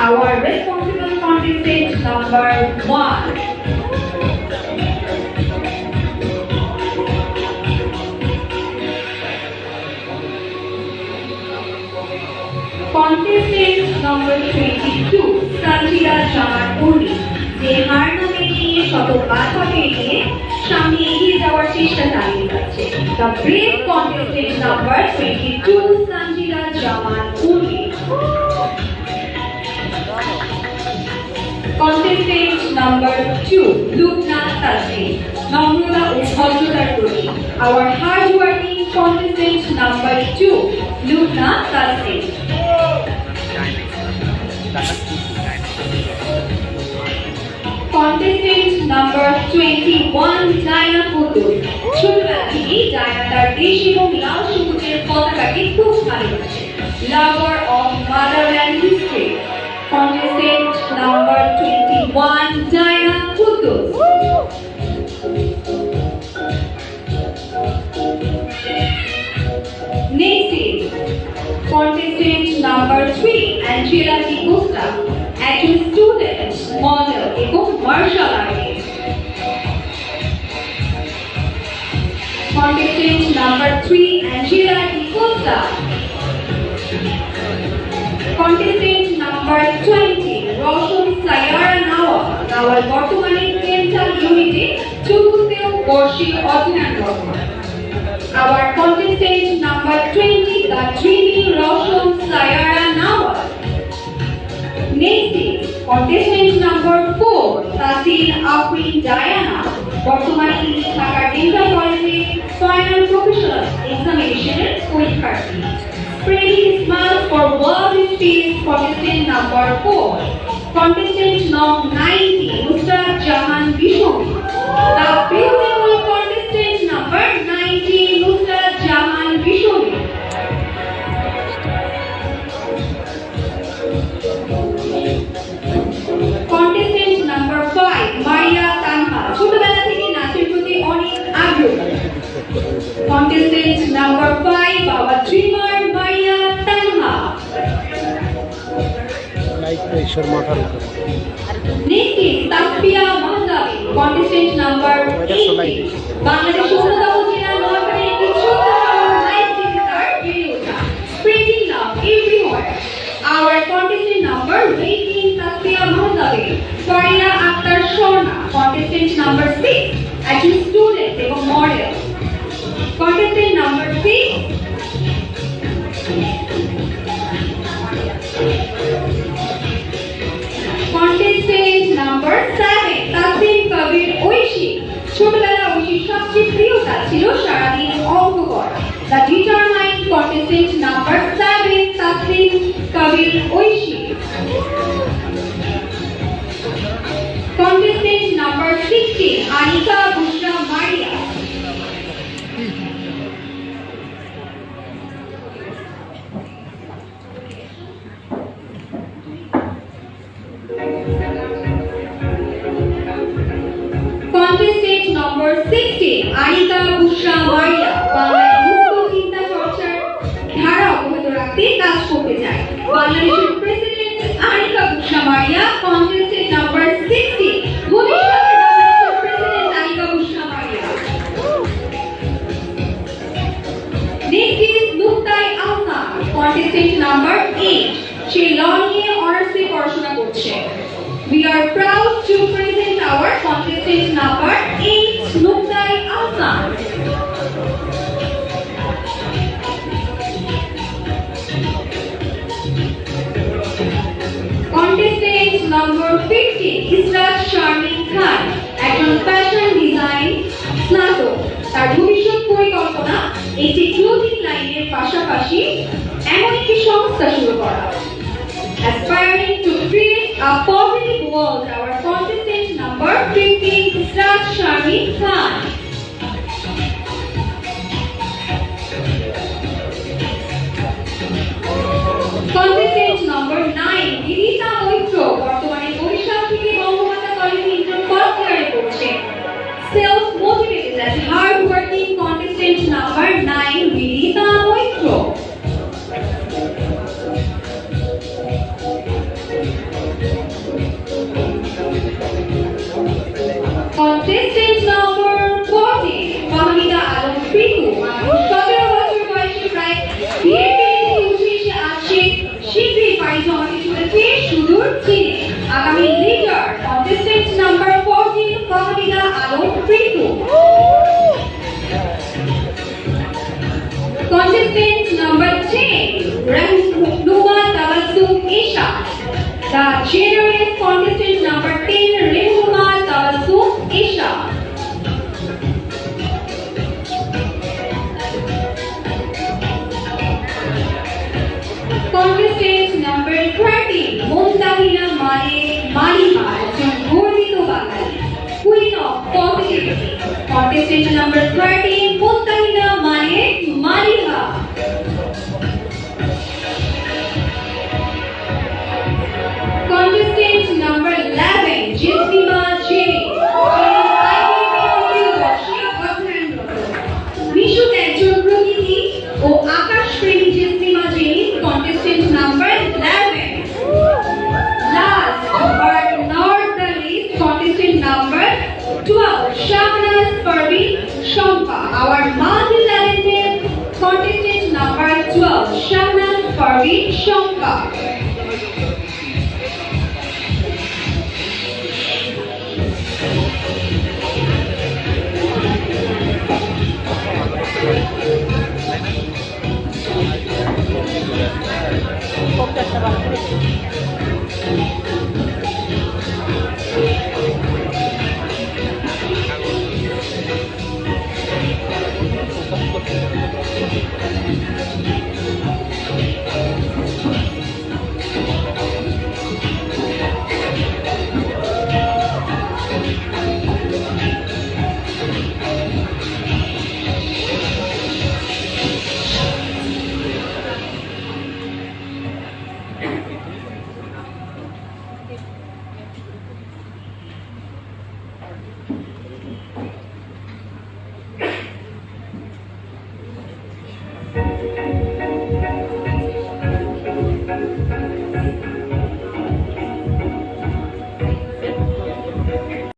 Our responsible contestant number one. Contestant number 22, মেনে শত বাধা পেরিয়ে সামনে এগিয়ে যাওয়ার চেষ্টা চালিয়ে যাচ্ছে the brave contestant number twenty two Sanjila Zaman Purni contestant number two Lukna Tasrin নম্রতা ও ভদ্রতার প্রতীক our hard working contestant number two Lukna Tasrin contestant Number number one Diana Putul ছোটবেলা থেকেই ডায়না তার দেশ এবং লাল সবুজের পতাকাকে খুব ভালোবাসে lover of motherland history contestant Number 3 and Sheila at 4 star. Contestant number 20, Roshan Sayara Nawa. Nawar বর্তমানে কেন্টাল ইউনিটে চতুর্থেও বর্ষে অধ্যয়নরত আবার contestant number twenty the dreamy Roshan Sayara Nawar next contestant number 4 Tasin Afrin Diana বর্তমানে তিনি ঢাকা ডেন্টাল কলেজে ফাইনাল প্রফেশনাল এক্সামিনেশনের পরীক্ষার্থী Spreading smiles for world history contestant number 4. Contestant number 90, Nusrat Jahan Bishoni. The spreading love everywhere. Our contestant number 18 Tasfiya Mahdavi, Faria Akhtar Sharma, contestant number 6, একজন student এবং model contestant number 6 that you Contestant number 8. সে law নিয়ে অনার্সে পড়াশোনা করছে We are proud to present our contestant number 8, Nuktai Alsa. Contestant number 50, Israt Sharmin Khan, একজন fashion design স্নাতক তার ভবিষ্যৎ পরিকল্পনা একটি ক্লোথিং লাইনের পাশাপাশি এমন একটি সংস্থা শুরু করা aspiring to create a positive world our contestant number 15 Israt Sharmin Khan Participation number 13, Putang na Malik Mariha. Parveen Shankar.